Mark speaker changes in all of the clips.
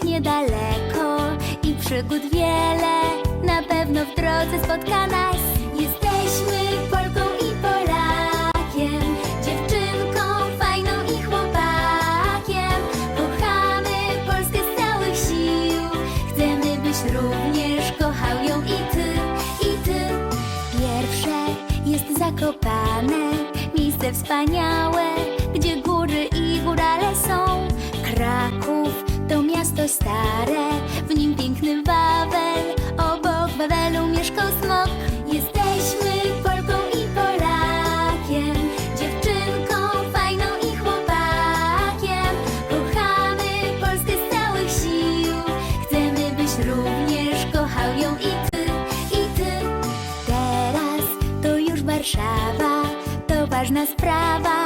Speaker 1: pomknie daleko i przygód wiele na pewno w drodze spotka nas. Jesteśmy Polką i Polakiem, dziewczynką fajną i chłopakiem. Kochamy Polskę z całych sił, chcemy byś również kochał ją i ty, i ty. Pierwsze jest Zakopane, miejsce wspaniałe, w nim piękny Wawel, obok Wawelu mieszkał smok. Jesteśmy Polką i Polakiem, dziewczynką fajną i chłopakiem. Kochamy Polskę z całych sił, chcemy byś również kochał ją i ty, i ty. Teraz to już Warszawa, to ważna sprawa,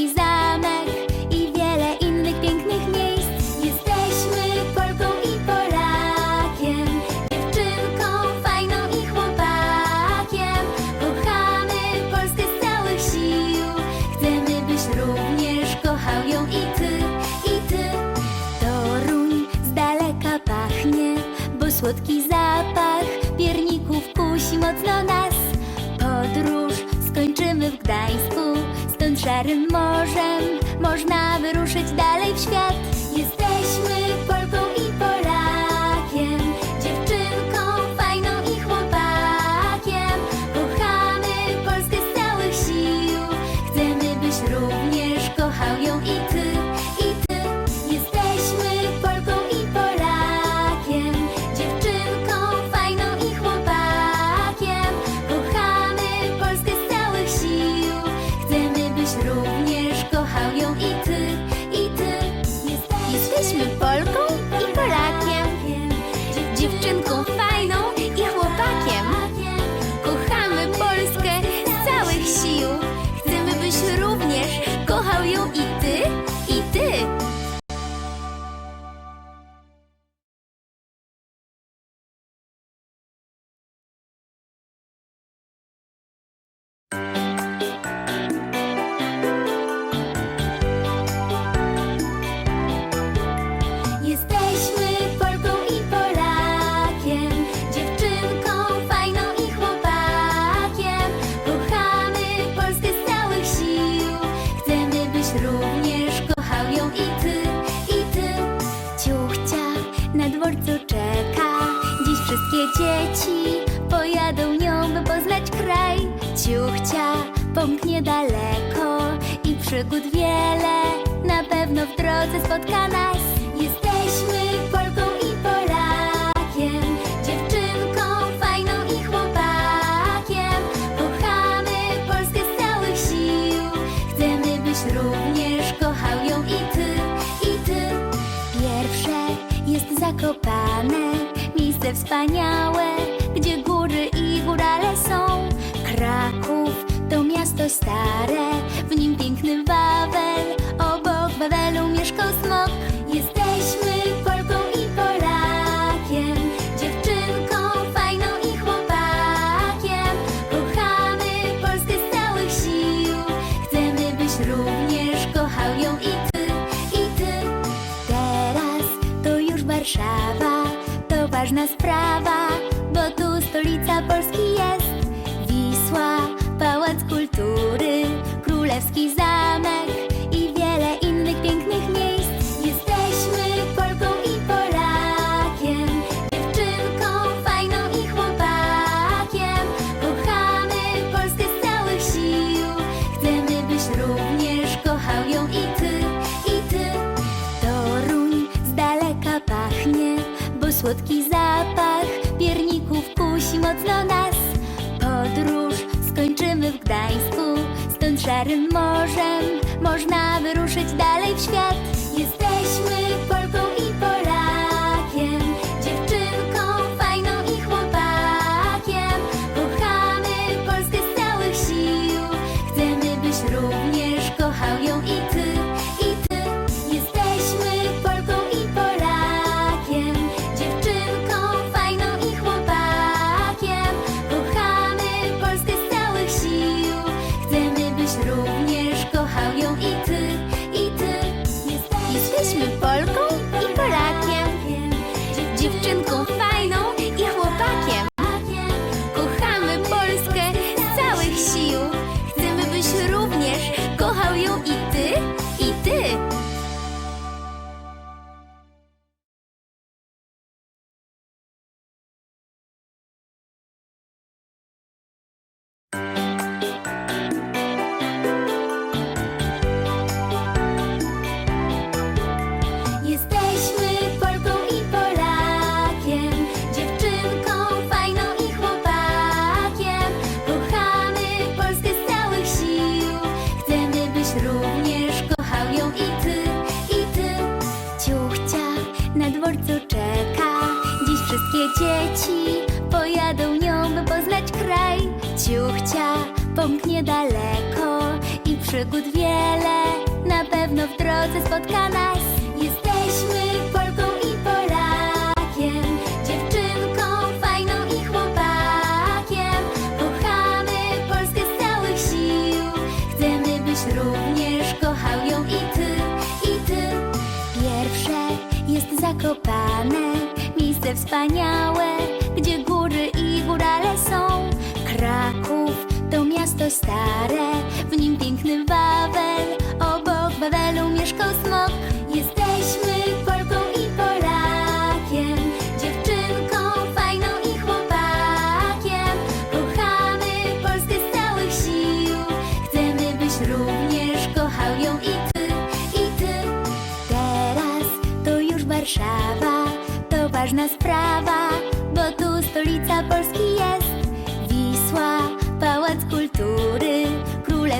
Speaker 1: Królewski Zamek i wiele innych pięknych miejsc. Jesteśmy Polką i Polakiem, dziewczynką fajną i chłopakiem. Kochamy Polskę z całych sił, chcemy byś również kochał ją i ty, i ty. Toruń z daleka pachnie, bo słodki zapach szarym morzem można wyruszyć dalej w świat. Dziewczynką czeka, dziś wszystkie dzieci pojadą nią, by poznać kraj. Ciuchcia pomknie daleko i przygód wiele na pewno w drodze spotka nas. Wspaniałe, gdzie góry i górale są. Kraków to miasto stare, w nim piękny szarym morzem można wyruszyć dalej w świat. Jesteśmy Polką pomknie daleko i przygód wiele na pewno w drodze spotka nas.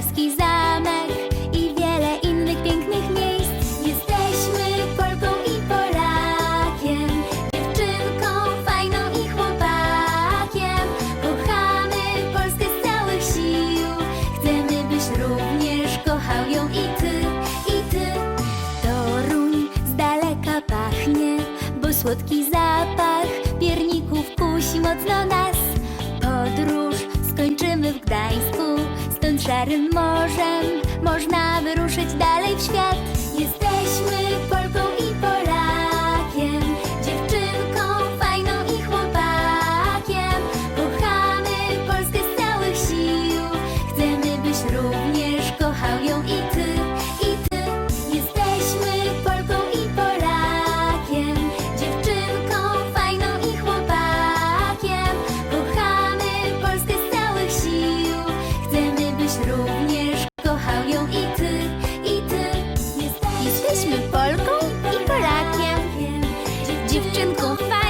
Speaker 1: Królewski Zamek i wiele innych pięknych miejsc. Jesteśmy Polką i Polakiem, dziewczynką fajną i chłopakiem. Kochamy Polskę z całych sił, chcemy byś również kochał ją i ty, i ty. Toruń z daleka pachnie, bo słodki zapach pierników kusi mocno nas. Podróż skończymy w Gdańsku, szarym morzem można wyruszyć dalej w świat. Jesteśmy dziewczynką fajną i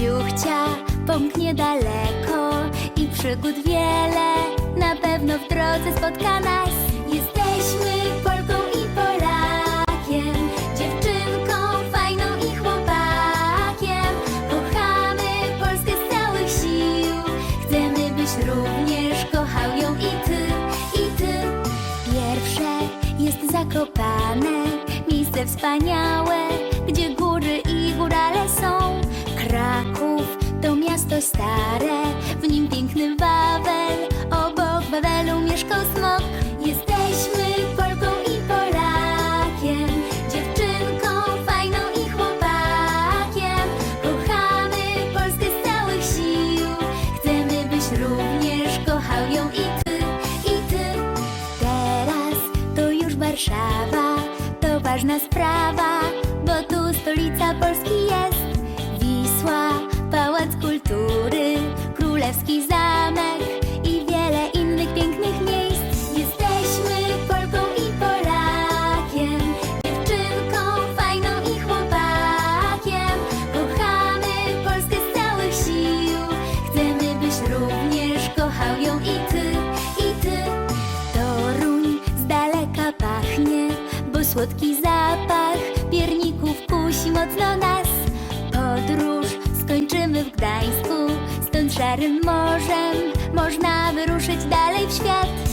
Speaker 1: Ciuchcia pomknie daleko i przygód wiele na pewno w drodze spotka nas. Jesteśmy Polką i Polakiem, dziewczynką fajną i chłopakiem. Kochamy Polskę z całych sił, chcemy byś również kochał ją i ty, i ty. Pierwsze jest Zakopane, miejsce wspaniałe, gdzie góry i górale są. Kraków to miasto stare, w nim piękny Wawel, obok Wawelu mieszkał smok. Jesteśmy Polką i Polakiem, dziewczynką fajną i chłopakiem. Kochamy Polskę z całych sił, chcemy byś również kochał ją i ty, i ty. Teraz to już Warszawa, to ważna sprawa, słodki zapach pierników kusi mocno nas. Podróż skończymy w Gdańsku, stąd szarym morzem można wyruszyć dalej w świat.